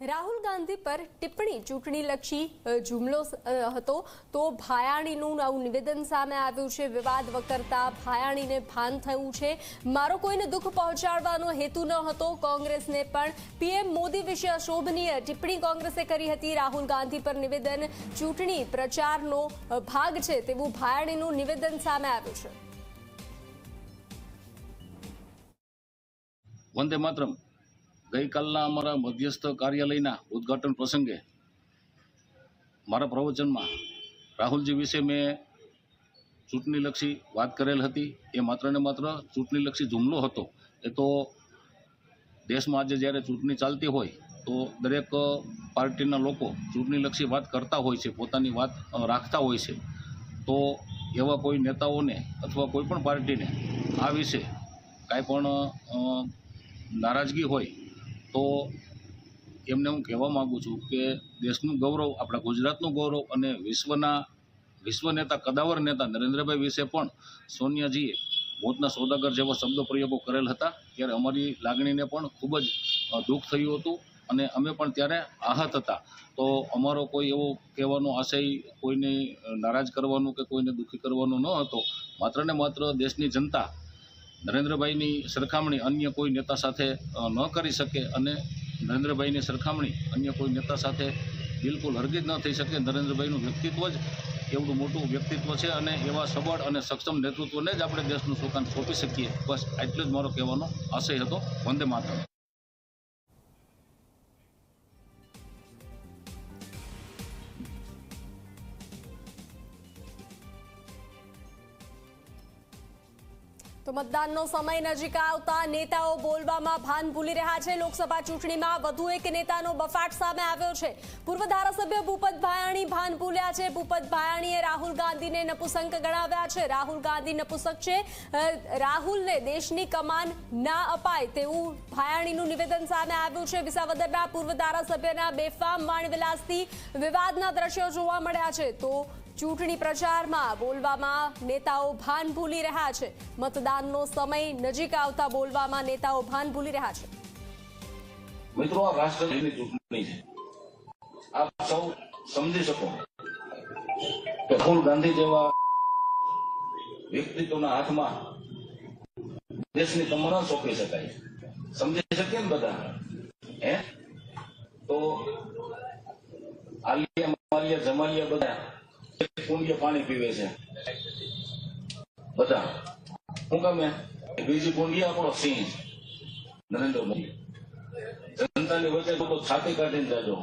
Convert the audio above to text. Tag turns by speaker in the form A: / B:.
A: રાહુલ ગાંધી પર ટિપ્પણી ચૂંટણીલક્ષી અ, જુમલો હતો. તો ભાયાણીનું આવું નિવેદન સામે આવ્યું છે વિવાદ વકરતા ભાયાણીને ભાન થયું છે. મારો કોઈને દુઃખ પહોંચાડવાનો હેતુ ન હતો કોંગ્રેસને પણ. પીએમ મોદી વિશે અશોભનીય ટિપ્પણી કોંગ્રેસે કરી હતી. રાહુલ ગાંધી પર નિવેદન ચૂંટણી પ્રચારનો ભાગ છે તેવું ભાયાણીનું નિવેદન સામે આવ્યું છે.
B: વંદે માતરમ. ગઈકાલના અમારા મધ્યસ્થ કાર્યાલયના ઉદ્ઘાટન પ્રસંગે મારા પ્રવચનમાં રાહુલજી વિશે મેં ચૂંટણીલક્ષી વાત કરેલ હતી. એ માત્ર ને માત્ર ચૂંટણીલક્ષી જુમલો હતો. એ તો દેશમાં આજે જ્યારે ચૂંટણી ચાલતી હોય તો દરેક પાર્ટીના લોકો ચૂંટણીલક્ષી વાત કરતા હોય છે, પોતાની વાત રાખતા હોય છે. તો એવા કોઈ નેતાઓને અથવા કોઈ પણ પાર્ટીને આ વિશે કાંઈ પણ નારાજગી હોય તો એમને હું કહેવા માગું છું કે દેશનું ગૌરવ, આપણા ગુજરાતનું ગૌરવ અને વિશ્વના વિશ્વ નેતા કદાવર નેતા નરેન્દ્રભાઈ વિશે પણ સોનિયાજીએ મોતના સોદાગર જેવા શબ્દ પ્રયોગો કરેલ હતા. ત્યારે અમારી લાગણીને પણ ખૂબ જ દુઃખ થયું હતું અને અમે પણ ત્યારે આહત હતા. તો અમારો કોઈ એવો કહેવાનો આશય કોઈને નારાજ કરવાનું કે કોઈને દુઃખી કરવાનો ન હતો. માત્ર ને માત્ર દેશની જનતા નરેન્દ્રભાઈની સરખામણી અન્ય કોઈ નેતા સાથે ન કરી શકે અને નરેન્દ્રભાઈની સરખામણી અન્ય કોઈ નેતા સાથે બિલકુલ હરગીજ ન થઈ શકે. નરેન્દ્રભાઈનું વ્યક્તિત્વ જ એવડું મોટું વ્યક્તિત્વ છે અને એવા સબળ અને સક્ષમ નેતૃત્વને જ આપણે દેશનું સુકાન સોંપી શકીએ. બસ એટલો જ મારો કહેવાનો આશય હતો. વંદે માતરમ.
A: તો મતદાનનો સમય નજીક આવતા નેતાઓ બોલવામાં ભાન ભૂલી રહ્યા છે. લોકસભા ચૂંટણીમાં વધુ એક નેતાનો બફાટ સામે આવ્યો છે. પૂર્વ ધારાસભ્ય ભૂપત ભાયાણી ભાન ભૂલ્યા છે. ભૂપત ભાયાણીએ રાહુલ ગાંધીને નપુસંક ગણાવ્યા છે. રાહુલ ગાંધી નપુસક છે. રાહુલને દેશની કમાન ના અપાય તેવું ભાયાણીનું નિવેદન સામે આવ્યું છે. વિસાવદરના પૂર્વ ધારાસભ્યના બેફામ વાણવિલાસથી વિવાદના દ્રશ્યો જોવા મળ્યા છે. તો ચૂંટણી પ્રચારમાં બોલવામાં નેતાઓ ભાન ભૂલી રહ્યા છે. મતદાનનો સમય નજીક આવતા બોલવામાં નેતાઓ ભાન ભૂલી રહ્યા છે.
B: મિત્રો, આ રાષ્ટ્રની ચૂંટણી છે. આપ સૌ સમજી શકો રાહુલ ગાંધી જેવા વ્યક્તિત્વના હાથમાં દેશની કમરા સોંપી શકાય સમજી શકીએ ને બધા? હે? તો આલિયા, માલિયા, જમાલિયા બધા કુંડિયા પાણી પીવે છે. બધા શું કામે બીજી કુંડિયા આપણો સિંહ. નરેન્દ્ર મોદી. જનતાની વચ્ચે લોકો છાતી કાઢીને જાજો.